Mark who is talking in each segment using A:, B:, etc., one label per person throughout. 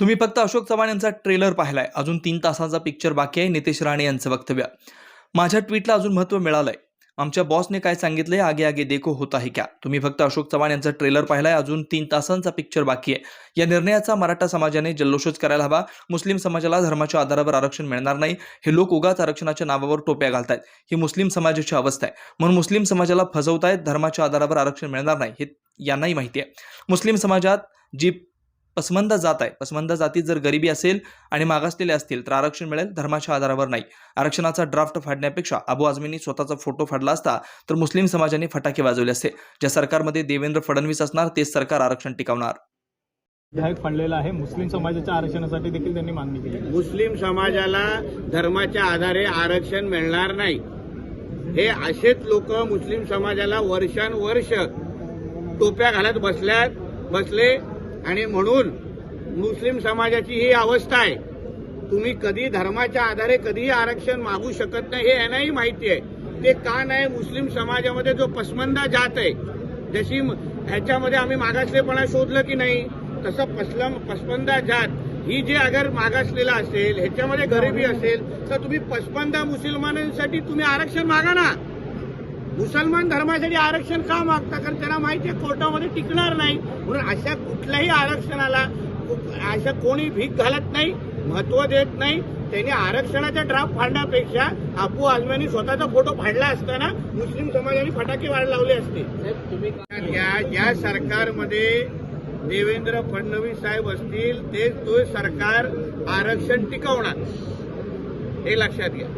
A: तुम्ही फक्त अशोक चव्हाण यांचा ट्रेलर पाहिलाय. अजून तीन तासांचा पिक्चर बाकी आहे. नितेश राणे यांचं वक्तव्य. माझ्या ट्विटला अजून महत्त्व मिळालंय. आमच्या बॉसने काय सांगितलंय आगे आगे देखो होता आहे क्या? तुम्ही फक्त अशोक चव्हाण यांचा ट्रेलर पाहिलाय. अजून तीन तासांचा पिक्चर बाकी आहे. या निर्णयाचा मराठा समाजाने जल्लोषच करायला हवा. मुस्लिम समाजाला धर्माच्या आधारावर आरक्षण मिळणार नाही. हे लोक उगाच आरक्षणाच्या नावावर टोप्या घालतायत. ही मुस्लिम समाजाची अवस्था आहे. म्हणून मुस्लिम समाजाला फसवतायत. धर्माच्या आधारावर आरक्षण मिळणार नाही. हे यांनाही माहिती आहे. मुस्लिम समाजात जी पसमंदा जात आहे. पसमंदा जातीत जर गरिबी असेल आणि मागासलेले असतील तर आरक्षण मिळेल धर्माच्या आधारावर नाही. आरक्षणाचा ड्राफ्ट फाडण्यापेक्षा अबू आझमींनी स्वतःचा फोटो फाडला असता तर मुस्लिम समाजाने फटाके वाजवले असते. ज्या सरकारमध्ये देवेंद्र फडणवीस असणार तेच सरकार आरक्षण टिकवणार.
B: विधायक फंडलेला आहे. मुस्लिम समाजाच्या आरक्षणासाठी देखील त्यांनी मागणी केली.
C: मुस्लिम समाजाला धर्माच्या आधारे आरक्षण मिळणार नाही. हे असेच लोक मुस्लिम समाजाला वर्षानुवर्ष टोप्या घालत बसल्यात बसले आणि म्हणून मुस्लिम समाजाची ही अवस्था आहे. तुम्ही कधी धर्माच्या आधारे कधीही आरक्षण मागू शकत नाही हे यांनाही माहिती आहे. ते का नाही मुस्लिम समाजामध्ये जो पसमंदा जात आहे जशी म- ह्याच्यामध्ये आम्ही मागासलेपणा शोधलं की नाही तसं पसलम पसमंदा जात ही जे अगर मागासलेला असेल ह्याच्यामध्ये गरिबी असेल तर तुम्ही पसमंदा मुसलमानांसाठी तुम्ही आरक्षण मागा ना. मुसलमान धर्मासाठी आरक्षण का मागता? कारण त्यांना माहिती आहे कोर्टामध्ये टिकणार नाही. म्हणून अशा कुठल्याही आरक्षणाला अशा कोणी भीक घालत नाही महत्त्व देत नाही. त्यांनी आरक्षणाचा ड्राफ्ट फाडण्यापेक्षा आपू आजम्यांनी स्वतःचा फोटो फाडला असताना मुस्लिम समाजाने फटाके वाढ लावले असते. त्या ज्या सरकारमध्ये देवेंद्र फडणवीस साहेब असतील तेच तो सरकार आरक्षण टिकवणार. हे लक्षात घ्या.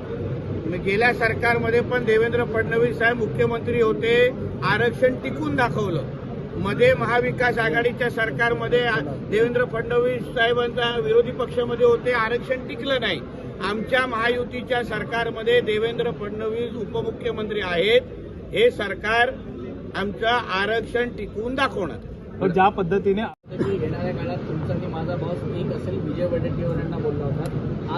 C: गेल्या सरकारमध्ये पण देवेंद्र फडणवीस साहेब मुख्यमंत्री होते आरक्षण टिकून दाखवलं. मध्ये महाविकास आघाडीच्या सरकारमध्ये देवेंद्र फडणवीस साहेबांचा विरोधी पक्षामध्ये होते आरक्षण टिकलं नाही. आमच्या महायुतीच्या सरकारमध्ये देवेंद्र फडणवीस उपमुख्यमंत्री आहेत. हे सरकार आमचं आरक्षण टिकवून दाखवणार.
B: पण ज्या पद्धतीने
D: येणाऱ्या काळात तुमचा आणि माझा बॉस एक असेल विजय वडेट्टीवार यांना बोलला होता.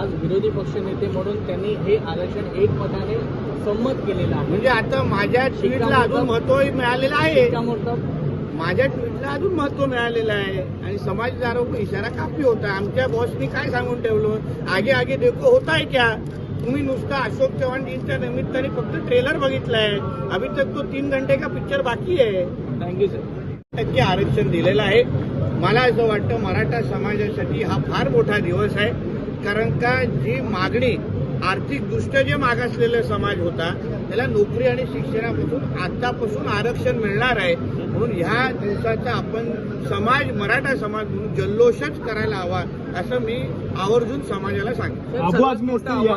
D: आज विरोधी पक्षनेते म्हणून त्यांनी हे आरक्षण एकमताने संमत केलेलं आहे.
C: म्हणजे आता माझ्या ट्विटला अजून महत्त्व मिळालेलं आहे. माझ्या ट्विटला अजून महत्त्व मिळालेलं आहे. आणि समाज आरोप इशारा काफी होता आमच्या बॉसनी काय सांगून ठेवलं? आगे आगे देखो होत आहे क्या? तुम्ही नुसतं अशोक चव्हाणजींच्या निमित्ताने फक्त ट्रेलर बघितलाय. अभी तक तो तीन घंटे का पिक्चर बाकी आहे.
D: थँक्यू सर
C: टक्के आरक्षण दिलेलं आहे. मला असं वाटतं मराठा समाजासाठी हा फार मोठा दिवस आहे. कारण का जी मागणी आर्थिकदृष्ट्या जे मागासलेला समाज होता त्याला नोकरी आणि शिक्षणापासून आतापासून आरक्षण मिळणार आहे. म्हणून ह्या दिवसाचा आपण समाज मराठा समाज म्हणून जल्लोषच करायला हवा असं मी आवर्जून समाजाला
B: सांगतो.